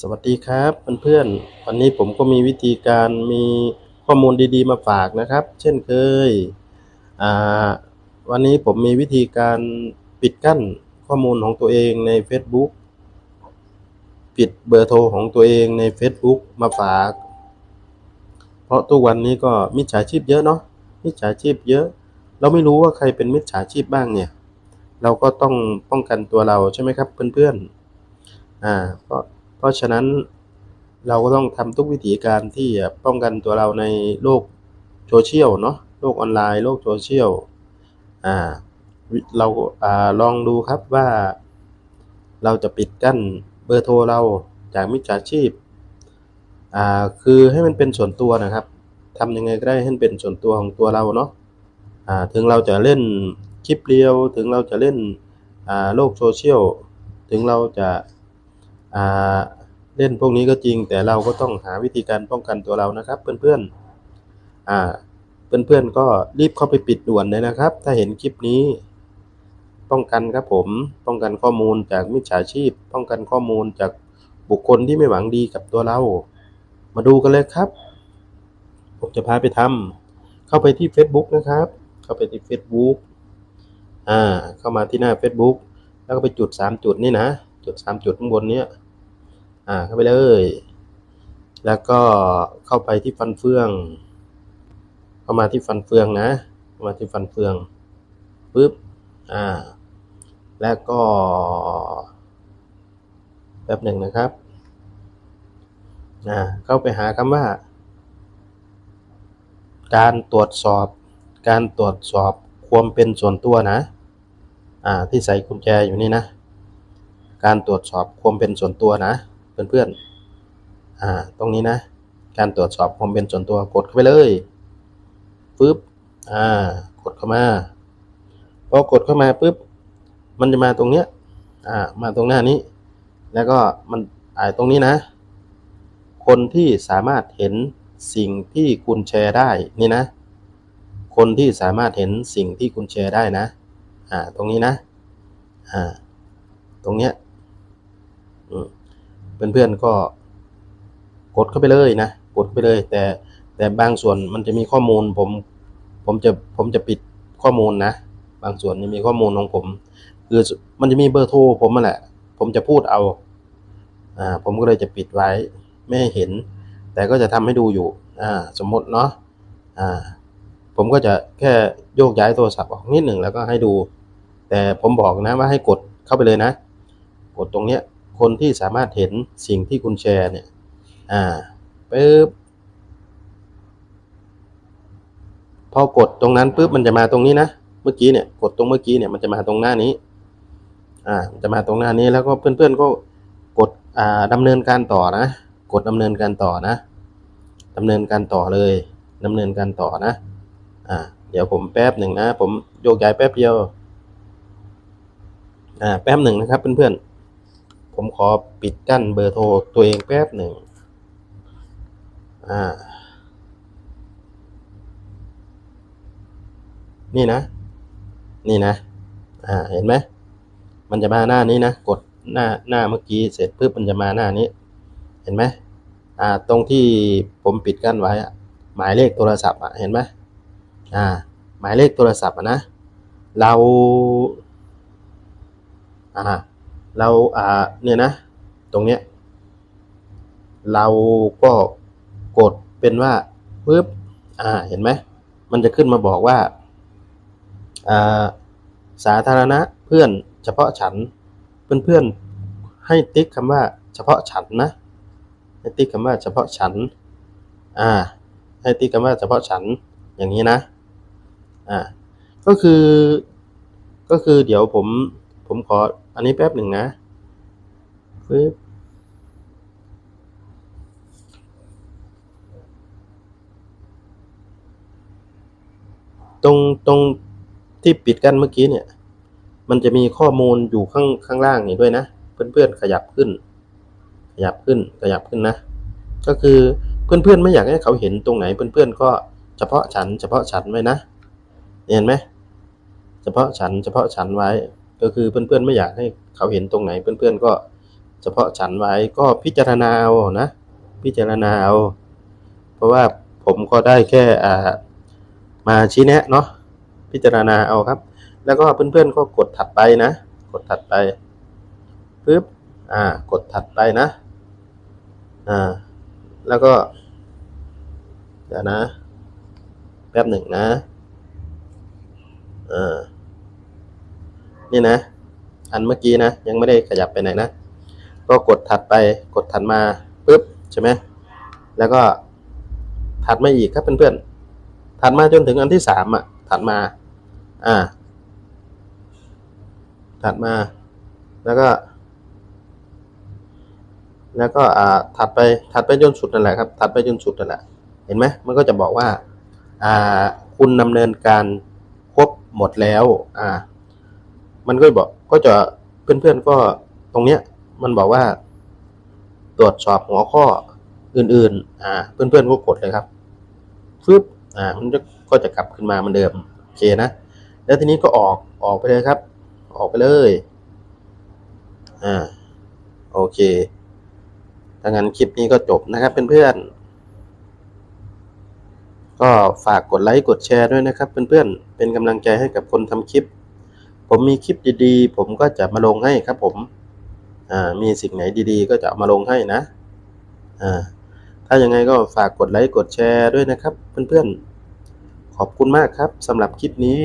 สวัสดีครับเพื่อนๆวันนี้ผมก็มีวิธีการมีข้อมูลดีๆมาฝากนะครับ เช่นเคยวันนี้ผมมีวิธีการปิดกั้นข้อมูลของตัวเองใน Facebook ปิดเบอร์โทรของตัวเองใน Facebook มาฝาก เพราะทุกวันนี้ก็มิจฉาชีพเยอะเนาะมิจฉาชีพเยอะ เราไม่รู้ว่าใครเป็นมิจฉาชีพบ้างเนี่ย เราก็ต้องป้องกันตัวเราใช่ไหมครับเพื่อนๆอ่าเพ ราะเพราะฉะนั้นเราก็ต้องทำทุกวิธีการที่จะป้องกันตัวเราในโลกโซเชียลเนาะโลกออนไลน์ โลกโซเชียลอ่าเราอ่าลองดูครับว่า เราจะปิดกั้นเบอร์โทรเราจากมิจฉาชีพอ่าคือให้มันเป็นส่วนตัวนะครับทำยังไงก็ได้ให้มันเป็นส่วนตัวของตัวเราเนาะอ่าถึงเราจะเล่นคลิปเรียว ถึงเราจะเล่นอ่าโลกโซเชียลถึงเราจะ เล่นพวกนี้ก็จริง แต่เราก็ต้องหาวิธีการป้องกันตัวเรานะครับ เพื่อนๆอ่าเพื่อนๆก็รีบเข้าไปปิดด่วนเลยนะครับ ถ้าเห็นคลิปนี้ ป้องกันครับผม ป้องกันข้อมูลจากมิจฉาชีพ ป้องกันข้อมูลจากบุคคลที่ไม่หวังดีกับตัวเรา มาดูกันเลยครับ ผมจะพาไปทำเข้าไปที่ Facebook นะครับ เข้าไปที่ Facebook อ่า เข้ามาที่หน้า Facebook แล้วก็ไปจุด 3 จุดนี่นะ จุด 3 จุดข้างบนเนี้ย อ่าเข้าไปเลย แล้วก็เข้าไปที่ฟันเฟือง เข้ามาที่ฟันเฟืองนะเข้ามาที่ฟันเฟืองปึ๊บอ่า แล้วก็แป๊บหนึ่งนะครับอ่าเข้าไปหาคำว่า การตรวจสอบ การตรวจสอบความเป็นส่วนตัวนะอ่าที่ใส่กุญแจอยู่นี่นะ การตรวจสอบความเป็นส่วนตัวนะ เพื่อนๆ อ่า ตรงนี้นะ การตรวจสอบความเป็นส่วนตัวกดเข้าไปเลยปึ๊บ อ่า กดเข้ามา พอกดเข้ามาปุ๊บ มันจะมาตรงเนี้ย อ่า มาตรงหน้านี้ แล้วก็มันอ่าตรงนี้นะ คนที่สามารถเห็นสิ่งที่คุณแชร์ได้นี่นะ คนที่สามารถเห็นสิ่งที่คุณแชร์ได้นะ อ่า ตรงนี้นะ อ่า ตรงเนี้ย อืม เพื่อนๆก็กดเข้าไปเลยนะ กดไปเลย แต่แต่บางส่วนมันจะมีข้อมูลผม ผมจะผมจะปิดข้อมูลนะ บางส่วนจะมีข้อมูลของผม คือมันจะมีเบอร์โทรผมมาแหละ ผมจะพูดเอา อ่า ผมก็เลยจะปิดไว้ ไม่ให้เห็น แต่ก็จะทำให้ดูอยู่ อ่า สมมติเนาะ อ่า ผมก็จะแค่โยกย้ายโทรศัพท์ออกนิดหนึ่งแล้วก็ให้ดู แต่ผมบอกนะว่าให้กดเข้าไปเลยนะ กดตรงเนี้ย คนที่สามารถเห็นสิ่งที่คุณแชร์เนี่ย อ่าปึ๊บพอกดตรงนั้นปุ๊บมันจะมาตรงนี้นะ เมื่อกี้เนี่ย กดตรงเมื่อกี้เนี่ยมันจะมาตรงหน้านี้ อ่า จะมาตรงหน้านี้แล้วก็เพื่อนๆก็กด อ่าดำเนินการต่อนะ กดดำเนินการต่อนะดำเนินการต่อเลยดำเนินการต่อนะ อ่า เดี๋ยวผมแป๊บหนึ่งนะ ผมโยกย้ายแป๊บเดียว อ่า แป๊บหนึ่งนะครับเพื่อนๆ ผมขอปิดกั้นเบอร์โทรตัวเองแป๊บหนึ่ง อ่า นี่นะ นี่นะ อ่า เห็นไหม มันจะมาหน้านี้นะ กดหน้าหน้าเมื่อกี้เสร็จปุ๊บมันจะมาหน้านี้ เห็นไหม อ่า ตรงที่ผมปิดกั้นไว้อะหมายเลขโทรศัพท์อะเห็นไหมอ่า หมายเลขโทรศัพท์อะนะ เรา อ่า เราอ่าเนี่ยนะ ตรงเนี้ย เราก็กดเป็นว่าปึ๊บอ่าเห็นไหมมันจะขึ้นมาบอกว่าอ่าสาธารณะเพื่อนเฉพาะฉันเพื่อนๆให้ติ๊กคำว่าเฉพาะฉันนะให้ติ๊กคำว่าเฉพาะฉันอ่าให้ติ๊กคำว่าเฉพาะฉันอย่างนี้นะอ่าก็คือก็คือเดี๋ยวผมผมขอ อันนี้แป๊บหนึ่งนะปึ๊บตรงตรงที่ปิดกั้นเมื่อกี้เนี่ย มันจะมีข้อมูลอยู่ข้างข้างล่างนี่ด้วยนะ เพื่อนๆขยับขึ้น ขยับขึ้น ขยับขึ้นนะ ก็คือเพื่อนๆไม่อยากให้เขาเห็นตรงไหนเพื่อนๆก็เฉพาะฉัน เฉพาะฉันไว้นะ เห็นไหม เฉพาะฉัน เฉพาะฉันไว้ ก็คือเพื่อนๆไม่อยากให้เขาเห็นตรงไหนเพื่อนๆก็เฉพาะฉันไว้ก็พิจารณาเอานะ พิจารณาเอาเพราะว่าผมก็ได้แค่อ่ามาชี้แนะเนาะพิจารณาเอาครับ แล้วก็เพื่อนๆก็กดถัดไปนะ กดถัดไปปึ๊บอ่ากดถัดไปนะอ่าแล้วก็เดี๋ยวนะ แป๊บหนึ่งนะอ่า นี่นะ อันเมื่อกี้นะ ยังไม่ได้ขยับไปไหนนะ ก็กดถัดไปกดถัดมาปึ๊บใช่ไหมแล้วก็ถัดมาอีกครับเพื่อนๆถัดมาจนถึงอันที่สามอะ ถัดมา อ่า ถัดมา แล้วก็ แล้วก็อ่าถัดไปถัดไปจนสุดนั่นแหละครับ ถัดไปจนสุดนั่นแหละ เห็นไหมมันก็จะบอกว่า อ่า คุณดำเนินการครบหมดแล้ว อ่า มันก็บอกก็จะเพื่อนๆก็ตรงเนี้ยมันบอกว่า ตรวจสอบหัวข้ออื่น ๆ อ่า เพื่อนๆก็กดเลยครับฟึบอ่า มันจะก็จะกลับขึ้นมาเหมือนเดิมโอเคนะแล้วทีนี้ก็ออกออกไปเลยครับ ออกไปเลยอ่าโอเคถ้างั้นคลิปนี้ก็จบนะครับเพื่อนๆก็ฝากกดไลค์กดแชร์ด้วยนะครับ เพื่อนๆเป็นกำลังใจให้กับคนทำคลิป ผมมีคลิปดีๆ ผมก็จะมาลงให้ครับผมมีสิ่งไหนดีๆ ก็จะเอามาลงให้นะถ้ายังไงก็ฝากกดไลค์กดแชร์ด้วยนะครับ เพื่อนๆ ขอบคุณมากครับสำหรับคลิปนี้